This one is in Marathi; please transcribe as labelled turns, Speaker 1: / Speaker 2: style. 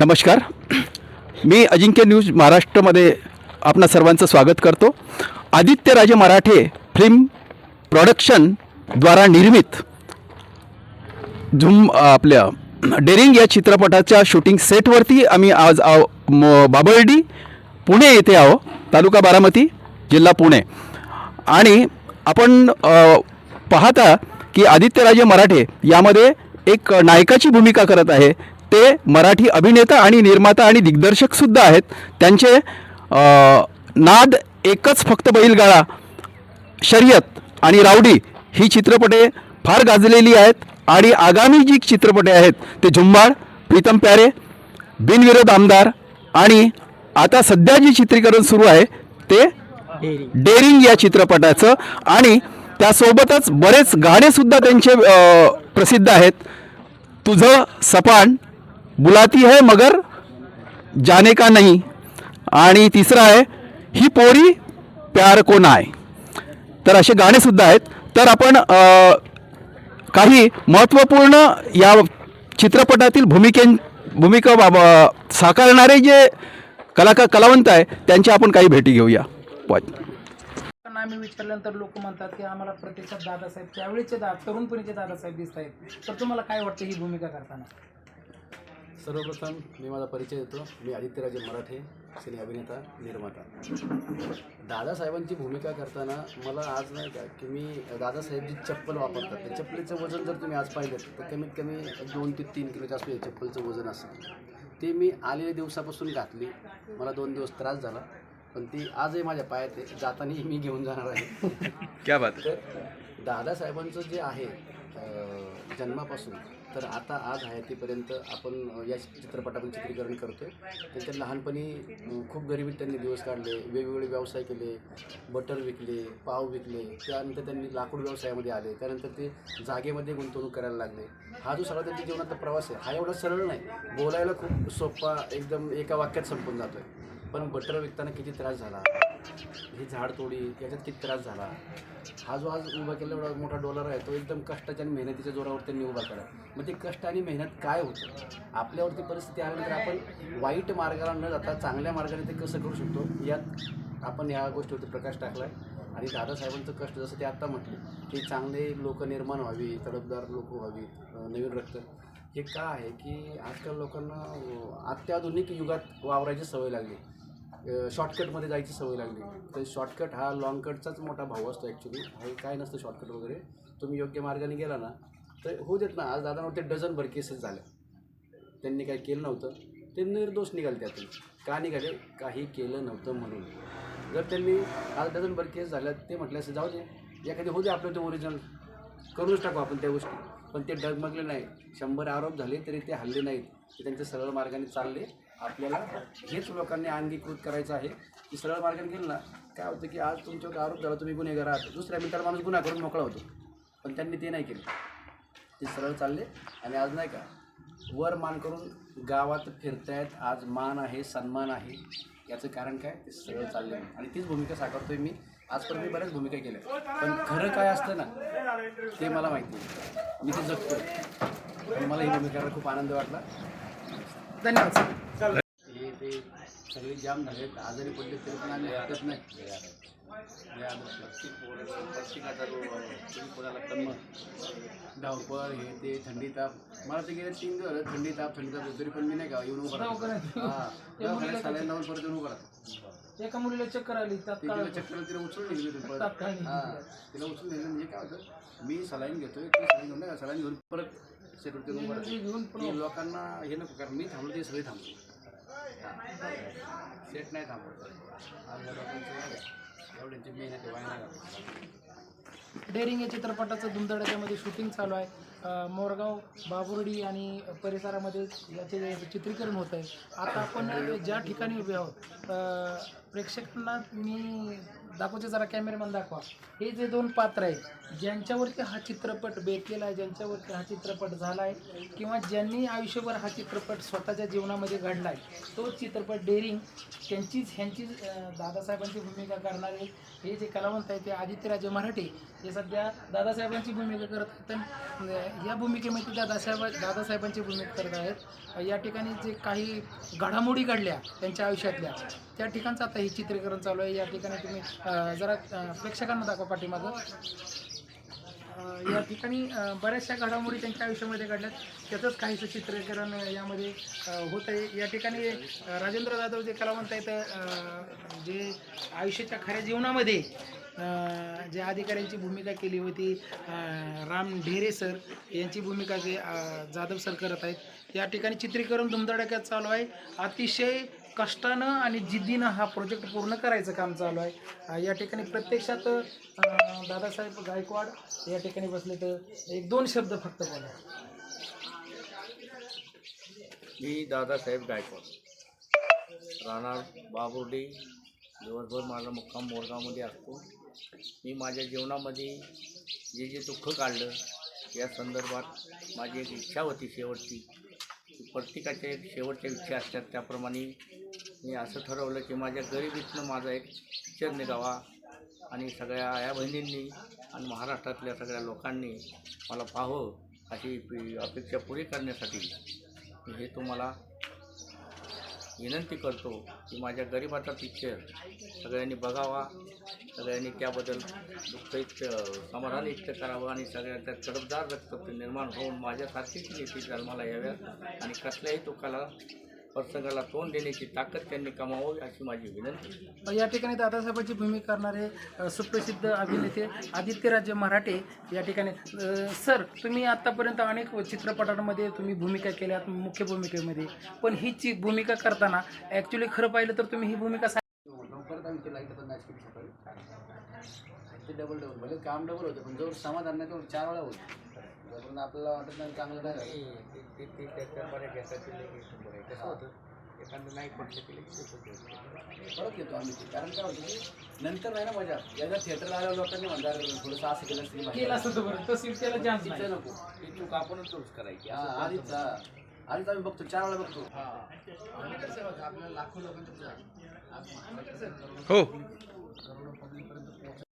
Speaker 1: नमस्कार. मी अजिंक्य न्यूज महाराष्ट्रामध्ये आपणा सर्वांचं स्वागत करतो. आदित्यराजे मराठे फिल्म प्रोडक्शनद्वारा निर्मित झुम आपल्या डेरिंग या चित्रपटाच्या शूटिंग सेटवरती आम्ही आज आव म- बाबर्डी पुणे येथे आहो. तालुका बारामती जिल्हा पुणे. आणि आपण पाहता की आदित्यराजे मराठे यामध्ये एक नायकाची भूमिका करत आहे. ते मराठी अभिनेता आणि निर्माता आणि दिग्दर्शकसुद्धा आहेत. त्यांचे नाद एकच फक्त बैलगाळा शर्यत आणि रावडी ही चित्रपटे फार गाजलेली आहेत आणि आगामी जी चित्रपटे आहेत ते झुंबाड प्रीतम प्यारे बिनविरोध आमदार आणि आता सध्या जे चित्रीकरण सुरू आहे ते डेरिंग या चित्रपटाचं आणि त्यासोबतच बरेच गाणेसुद्धा त्यांचे प्रसिद्ध आहेत. तुझं सपान बुलाती है मगर जाने का नहीं। आणि तिसरं आहे ही पोरी प्यार को नाय तर असे गाणेसुद्धा आहेत. तर आपण काही महत्त्वपूर्ण या चित्रपटातील भूमिके भूमिका बाबा साकारणारे जे कलाकार कलावंत आहे त्यांच्या आपण काही भेटी घेऊया. वाच.
Speaker 2: आम्ही विचारल्यानंतर लोक म्हणतात की आम्हाला प्रत्यक्षात दादासाहेब त्यावेळीचे दा तरुणपणीचे दादासाहेब दिसत आहेत तर तुम्हाला काय वाटतं ही भूमिका करताना?
Speaker 3: सर्वप्रथम मी माझा परिचय देतो. मी आदित्यराजे मराठे सिने अभिनेता निर्माता. दादासाहेबांची भूमिका करताना मला आज नाही का की मी दादासाहेब जी चप्पल वापरतात त्या चप्पलीचं वजन जर तुम्ही आज पाहिलं तर कमीत कमी दोन ते तीन किलोच्या या चप्पलचं वजन असेल ते मी आलेल्या दिवसापासून घातली. मला दोन दिवस त्रास झाला पण ती आजही माझ्या पायात आहे. जाताना मी घेऊन जाणार आहे.
Speaker 1: क्या बात
Speaker 3: तर दादासाहेबांचं जे आहे जन्मापासून तर आता आज हयातीपर्यंत आपण या चित्रपटातून चित्रीकरण करतोय. त्यांच्या लहानपणी खूप गरिबीत त्यांनी दिवस काढले वेगवेगळे व्यवसाय केले बटर विकले पाव विकले त्यानंतर त्यांनी लाकूड व्यवसायामध्ये आले त्यानंतर ते जागेमध्ये गुंतवणूक करायला लागले. हा जो सगळा त्यांच्या जीवनातला प्रवास आहे हा एवढा सरळ नाही. बोलायला खूप सोपा एकदम एका वाक्यात संपून जातो आहे पण बटर विकताना किती त्रास झाला? ही झाड तोडी याच्यात किती त्रास झाला? हा जो आज उभा केला एवढा मोठा डॉलर आहे तो एकदम कष्टाच्या आणि मेहनतीच्या जोरावर त्यांनी उभा केला. मग ते कष्ट आणि मेहनत काय होतं? आपल्यावरती परिस्थिती आल्यानंतर आपण वाईट मार्गाला न जाता चांगल्या मार्गाने ते कसं करू शकतो? यात आपण ह्या गोष्टीवरती प्रकाश टाकला आहे आणि दादासाहेबांचं कष्ट जसं ते आत्ता म्हटले की चांगले लोक निर्माण व्हावी तडफदार लोक व्हावी नवीन रक्त. हे का आहे? की आजकाल लोकांना अत्याधुनिक युगात वावरायची सवय लागली. शॉर्टकटमध्ये जायची सवय लागली. तर शॉर्टकट हा लॉंग कटचाच मोठा भाव असतो ॲक्च्युली हे काय नसतं शॉर्टकट वगैरे. तुम्ही योग्य मार्गाने गेला ना तर होऊ देत ना. आज दादांवरती डझनभर केसेस झाल्या त्यांनी काही केलं नव्हतं. ते निर्दोष निघाले त्यातून का निघाले? काही केलं नव्हतं म्हणून. जर त्यांनी आज डझनभर केस झाल्या ते म्हटलं असं जाऊ दे. एखादी होऊ दे आपलं ते ओरिजिनल करूनच टाकू आपण त्या गोष्टी. पण ते डगमगले नाही. शंभर आरोप झाले तरी ते हल्ले नाहीत. ते त्यांच्या सरळ मार्गाने चालले. आपल्याला हेच लोकांनी अंगीकृत करायचं आहे. की सरळ मार्गाने गेलं ना काय होतं की आज तुमच्यावर आरोप झाला तुम्ही गुन्हेगार आहात. दुसऱ्या मिनिटाला माणूस गुन्हा करून मोकळा होतो. पण त्यांनी ते नाही केलं. ते सरळ चालले आणि आज नाही का वर मान करून गावात फिरतायत आज मान आहे सन्मान आहे. याचं कारण काय? ते सरळ चालले. आणि तीच भूमिका साकारतोय मी. आजपर्यंत मी बऱ्याच भूमिका केल्या. पण खरं काय असतं ना ते मला माहिती आहे. मी ते जगतो पण मला ही भूमिका खूप आनंद वाटला.
Speaker 2: धन्यवाद सर.
Speaker 3: सगळे जाम झालेत आजारी पडले तरी पण आम्ही हटत नाही. हे प्रत्येकाचा कोणाला कम धावपळ हे ते थंडी ताप. मला ते गेले तीन दिवस झाले थंडी ताप थंडी ताप. तरी पण मी नाही का येऊन उभं हा. लावून परत येऊन उभं राहतो.
Speaker 2: एका मुलीला चक्कर आली
Speaker 3: तिला चक्कर तिला उचलून होती परत. हा. तिला उचलून नेलं. म्हणजे काय होतं? मी सलाईन घेतोय ती सलाईन घेऊन नाही का? सलाईन घेऊन परत राहतो.
Speaker 2: घेऊन
Speaker 3: लोकांना हे नको कारण मी थांबलो ते सगळे थांबलो. सेट नाही थांबलो एवढ्यांची मेहनत वाया
Speaker 2: या चित्रपटाचं दुमदड्याच्यामध्ये शूटिंग चालू आहे. मोरगाव बाबुर्डी आणि परिसरामध्ये याचे चित्रीकरण होत आहे आता आपण ज्या ठिकाणी उभे आहोत प्रेक्षकांना मी दाखवचे जरा कॅमेरामॅन दाखवा. हे जे दोन पात्र आहेत ज्यांच्यावरती हा चित्रपट बेतलेला आहे ज्यांच्यावरती हा चित्रपट झाला आहे किंवा ज्यांनी आयुष्यभर हा चित्रपट स्वतःच्या जीवनामध्ये घडला आहे तो चित्रपट डेअरिंग त्यांचीच ह्यांची दादासाहेबांची भूमिका करणारे हे जे कलावंत आहेत ते आदित्यराजे मराठे हे सध्या दादासाहेबांची भूमिका करत आहेत. या भूमिकेमध्ये दादासाहेब दादासाहेबांची भूमिका करत आहेत. या ठिकाणी जे काही घडामोडी घडल्या त्यांच्या आयुष्यातल्या त्या ठिकाणचं आता हे चित्रीकरण चालू आहे. या ठिकाणी तुम्ही जरा प्रेक्षकांना दाखवा पाठीमागं. या ठिकाणी बऱ्याचशा घडामोडी त्यांच्या आयुष्यामध्ये घडल्यात. त्याचंच काहीसं चित्रीकरण यामध्ये होत आहे. या ठिकाणी राजेंद्र जाधव जे कलावंत आहेत जे आयुष्याच्या खऱ्या जीवनामध्ये जे अधिकाऱ्यांची भूमिका केली होती राम ढेरे सर यांची भूमिका जे जाधव सर करत आहेत. या ठिकाणी चित्रीकरण धुमधडाक्यात चालू आहे. अतिशय कष्टानं आणि जिद्दीनं हा प्रोजेक्ट पूर्ण करायचं काम चालू आहे. या ठिकाणी प्रत्यक्षात दादासाहेब गायकवाड या ठिकाणी बसले तर एक दोन शब्द फक्त बोला.
Speaker 4: मी दादासाहेब गायकवाड. राहणार बाबुर्डी. दिवसभर माझा मुक्काम मोरगावमध्ये असतो. मी माझ्या जीवनामध्ये जे जे दुःख काढलं या संदर्भात माझी एक इच्छा होती शेवटची. प्रत्येकाच्या एक शेवटच्या इच्छा असतात त्याप्रमाणे मी असं ठरवलं की माझ्या गरिबीतनं माझा एक पिक्चर निघावा आणि सगळ्या आया बहिणींनी आणि महाराष्ट्रातल्या सगळ्या लोकांनी मला पाहावं अशी पी- अपेक्षा पुरी करण्यासाठी हे तुम्हाला विनंती करतो की माझ्या गरिबाचा पिक्चर सगळ्यांनी बघावा. सगळ्यांनी त्याबद्दल दुःखयुक्त इतक समाधान इतक करावं आणि सगळ्यांचा कडबदार रक्त निर्माण होऊन माझ्यासारखीच नेते जन्माला याव्यात आणि कसल्याही दुःखाला प्रसंगाला तोंड देण्याची ताकद त्यांनी कमावावी अशी माझी विनंती
Speaker 2: या ठिकाणी दादासाहेबांची भूमिका करणारे सुप्रसिद्ध अभिनेते आदित्यराजे मराठे या ठिकाणी. सर तुम्ही आत्तापर्यंत अनेक चित्रपटांमध्ये तुम्ही भूमिका केल्यात मुख्य भूमिकेमध्ये. पण ही ची भूमिका करताना ॲक्च्युली खरं पाहिलं तर तुम्ही ही भूमिका
Speaker 3: डबल डबल भले काम डबल होतं पण जवळ समाधान नाही तेवढं चार वेळा होतं. जोपर्यंत आपल्याला वाटत नाही चांगलं नाही झालं.
Speaker 4: ते ते त्याच्या बऱ्या घेतात कसं होतं एखादं नाही पडलं की लगेच.
Speaker 3: परत येतो आम्ही. ते कारण काय होतं की नंतर नाही ना मजा. एकदा थिएटरला आल्या लोकांनी म्हणणार थोडंसं असं केलं असतं की
Speaker 2: केलं
Speaker 3: मजा.
Speaker 2: असतं बरं. तसं त्याला चान्स नाही.
Speaker 3: नको.
Speaker 4: ती चूक आपणच दुरुस्त करायची.
Speaker 3: हा,
Speaker 4: असं
Speaker 3: आधीच. हा. आधीच आम्ही बघतो चार वेळा बघतो.
Speaker 1: हो.